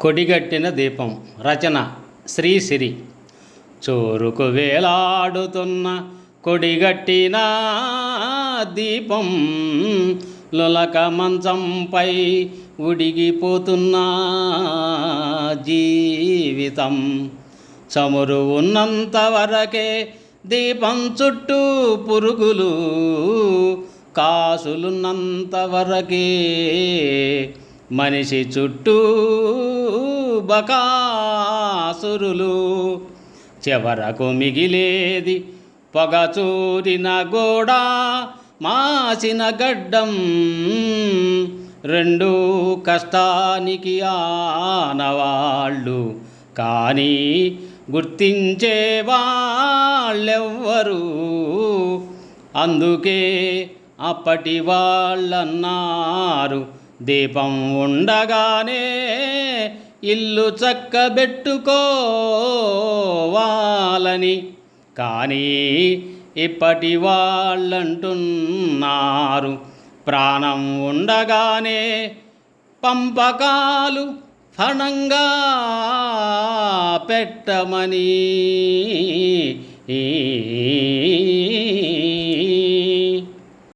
కొడిగట్టిన దీపం. రచన శ్రీసిరి చోరుకు వేలాడుతున్న కొడిగట్టిన దీపం లొలక మంచంపై ఉడిగిపోతున్న జీవితం. చమురు ఉన్నంత వరకే దీపం చుట్టూ పురుగులు కాసులున్నంత వరకే మనిషి చుట్టూ బకాసురులు చివరకు మిగిలేది పొగచూరిన గోడ మాసిన గడ్డం. రెండు కష్టానికి ఆనవాళ్ళు కానీ గుర్తించే వాళ్ళెవ్వరు. అందుకే అప్పటి వాళ్ళన్నారు దీపం ఉండగానే ఇల్లు చక్కబెట్టుకోవాలని. కానీ ఇప్పటి వాళ్ళంటున్నారు. ప్రాణం ఉండగానే పంపకాలు ఫణంగా పెట్టమని.